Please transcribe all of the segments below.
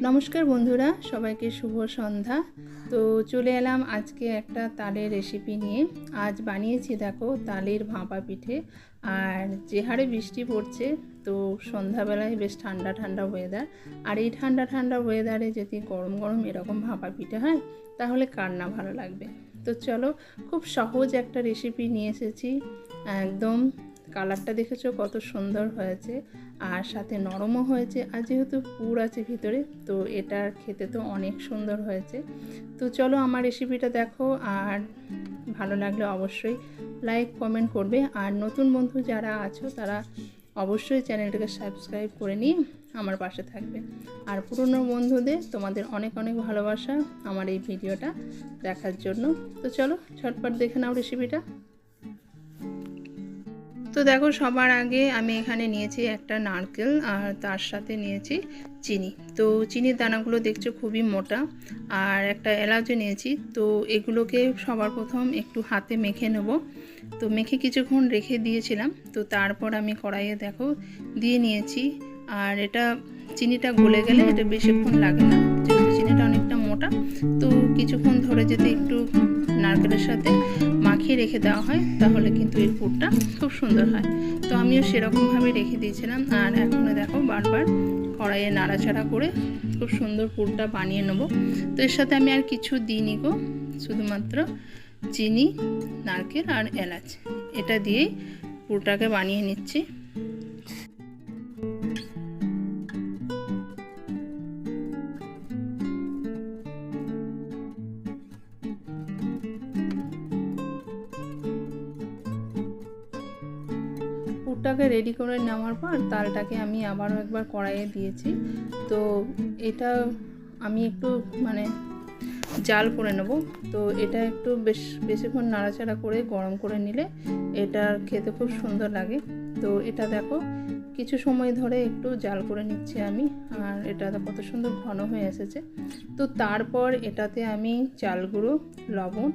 নমস্কার বন্ধুরা, সবাইকে শুভ সন্ধ্যা। তো চলে এলাম আজকে একটা তালের রেসিপি নিয়ে। আজ বানিয়েছি দেখো তালের ভাপা পিঠে। আর যে হারে বৃষ্টি পড়ছে, তো সন্ধ্যাবেলায় বেশ ঠান্ডা ঠান্ডা ওয়েদার আর এই ঠান্ডা ঠান্ডা ওয়েদারে যদি গরম গরম এরকম ভাপা পিঠে হয়, তাহলে কার না ভালো লাগবে? তো চলো, খুব সহজ একটা রেসিপি নিয়ে এসেছি। একদম কালারটা দেখেছ কত সুন্দর হয়েছে। আর সাথে নরমও হয়েছে, আর যেহেতু পুর আছে ভিতরে, তো এটা খেতে তো অনেক সুন্দর হয়েছে। তো চলো আমার রেসিপিটা দেখো, আর ভালো লাগলে অবশ্যই লাইক কমেন্ট করবে। আর নতুন বন্ধু যারা আছো, তারা অবশ্যই চ্যানেলটাকে সাবস্ক্রাইব করে নিয়ে আমার পাশে থাকবে। আর পুরনো বন্ধুদের তোমাদের অনেক অনেক ভালোবাসা আমার এই ভিডিওটা দেখার জন্য। তো চলো, ঝটপট দেখে নাও রেসিপিটা তো দেখো সবার আগে আমি এখানে নিয়েছি একটা নারকেল আর তার সাথে নিয়েছি চিনি। তো চিনির দানাগুলো দেখছ খুবই মোটা। আর একটা এলাচও নিয়েছি। তো এগুলোকে সবার প্রথম একটু হাতে মেখে নেব। তো মেখে কিছুক্ষণ রেখে দিয়েছিলাম। তো তারপর আমি কড়াইয়ে দেখো দিয়ে নিয়েছি। আর এটা চিনিটা গলে গেলে এটা বেশিক্ষণ লাগে না। মোটা। তো কিছুক্ষণ ধরে যদি একটু নারকেলের সাথে মাখিয়ে রেখে দেওয়া হয়, তাহলে কিন্তু এই পুরটা খুব সুন্দর হয়। তো আমিও সেরকমভাবে রেখে দিয়েছিলাম। আর এখনও দেখো বারবার কড়াইয়ে নাড়াচাড়া করে খুব সুন্দর পুরটা বানিয়ে নেব। তো এর সাথে আমি আর কিছু দিইনি গো, শুধুমাত্র চিনি, নারকেল আর এলাচ। এটা দিয়েই পুরটাকে বানিয়ে নিচ্ছি। পুরটাকে রেডি করে নেওয়ার পর তালটাকে আমি আবারও একবার কড়াইয়ে দিয়েছি। তো এটা আমি একটু মানে জাল করে নেব। তো এটা একটু বেশ, বেশিক্ষণ নাড়াচাড়া করে গরম করে নিলে এটা খেতে খুব সুন্দর লাগে। তো এটা দেখো কিছু সময় ধরে একটু জাল করে নিচ্ছি আমি, আর এটা কত সুন্দর ঘন হয়ে এসেছে। তো তারপর এটাতে আমি চাল গুঁড়ো, লবণ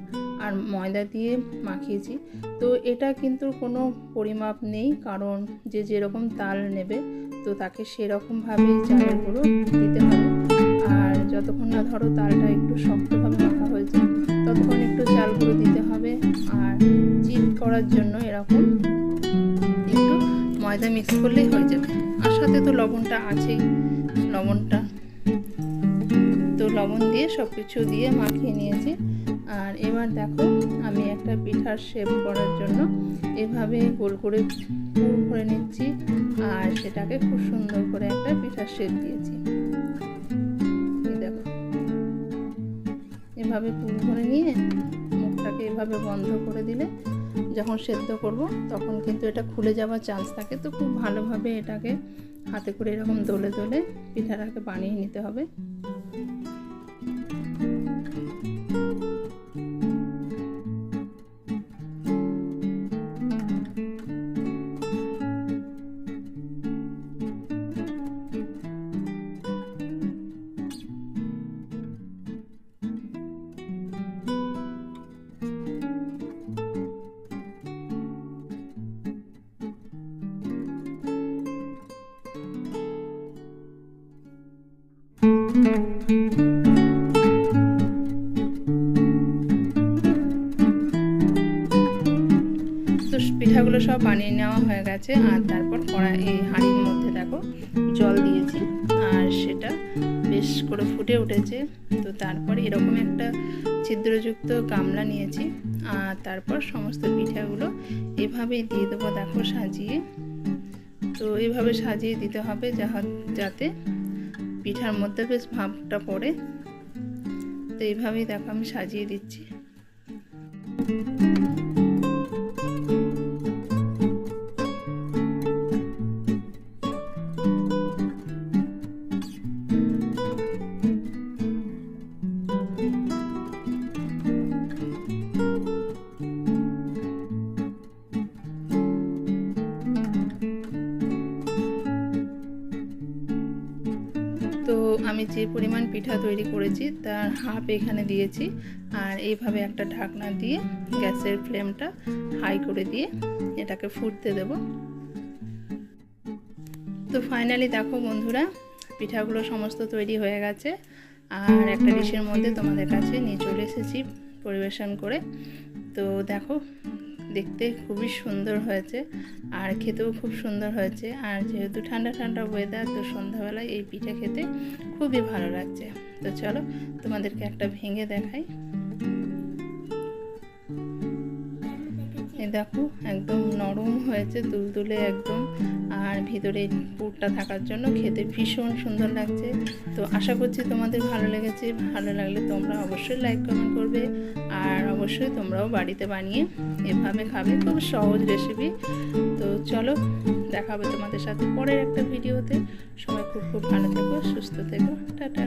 আর ময়দা দিয়ে মাখিয়েছি। তো এটা কিন্তু কোনো পরিমাপ নেই, কারণ যে যেরকম তাল নেবে, তো তাকে সেরকমভাবেই চালের গুঁড়ো দিতে হবে। আর যতক্ষণ না ধরো তালটা একটু শক্তভাবে মাখা হয়েছে, ততক্ষণ একটু চাল গুঁড়ো দিতে হবে। আর চিট করার জন্য এরকম ময়দা মিক্স করলেই হয়ে যাবে। আর সাথে তো লবণটা আছেই, লবণটা। তো লবণ দিয়ে সব কিছু দিয়ে মাখিয়ে নিয়েছি। আর এবার দেখো, আমি একটা পিঠার শেপ করার জন্য এভাবে গোল করে পুর করে নিচ্ছি। আর সেটাকে খুব সুন্দর করে একটা পিঠার শেপ দিয়েছি। দেখো। এভাবে পুর করে নিয়ে মুখটাকে এভাবে বন্ধ করে দিলে যখন সেদ্ধ করব, তখন কিন্তু এটা খুলে যাওয়ার চান্স থাকে। তো খুব ভালোভাবে এটাকে হাতে করে এরকম দোলে দোলে পিঠাটাকে বানিয়ে নিতে হবে। পিঠাগুলো সব বানিয়ে নেওয়া হয়ে গেছে, আর তারপর কড়া এই হাঁড়ির মধ্যে দেখো জল দিয়েছি, আর সেটা বেশ করে ফুটে উঠেছে। তো তারপর এরকম একটা ছিদ্রযুক্ত গামলা নিয়েছি, আর তারপর সমস্ত পিঠাগুলো এভাবেই দিয়ে দেবো, দেখো সাজিয়ে। তো এভাবে সাজিয়ে দিতে হবে যাতে পিঠার মধ্যে বেশ ভাবটা পড়ে। তো এইভাবেই দেখো আমি সাজিয়ে দিচ্ছি। তো আমি যে পরিমাণ পিঠা তৈরি করেছি তার হাফ এখানে দিয়েছি আর এইভাবে একটা ঢাকনা দিয়ে গ্যাসের ফ্লেমটা হাই করে দিয়ে এটাকে ফুটতে দেব। তো ফাইনালি দেখো বন্ধুরা, পিঠাগুলো সমস্ত তৈরি হয়ে গেছে আর একটা ডিশের মধ্যে তোমাদের কাছে নিয়ে চলে এসেছি পরিবেশন করে। তো দেখো দেখতে খুবই সুন্দর হয়েছে আর খেতেও খুব সুন্দর হয়েছে। আর যেহেতু ঠান্ডা ঠান্ডা ওয়েদার তো সন্ধ্যাবেলায় এই পিঠা খেতে খুবই ভালো লাগছে। তো চলো তোমাদেরকে একটা ভেঙে দেখাই। এই দেখো, একদম নরম হয়েছে, তুলতুলে একদম। আর ভিতরে পুরটা থাকার জন্য খেতে ভীষণ সুন্দর লাগছে। তো আশা করছি তোমাদের ভালো লেগেছে। ভালো লাগলে তোমরা অবশ্যই লাইক কমেন্ট করবে। আর অবশ্যই তোমরাও বাড়িতে বানিয়ে এভাবে খাবে। খুব সহজ রেসিপি তো চলো, দেখাবে তোমাদের সাথে পরের একটা ভিডিওতে সবাই খুব খুব ভালো থেকো, সুস্থ থেকো। টাটা।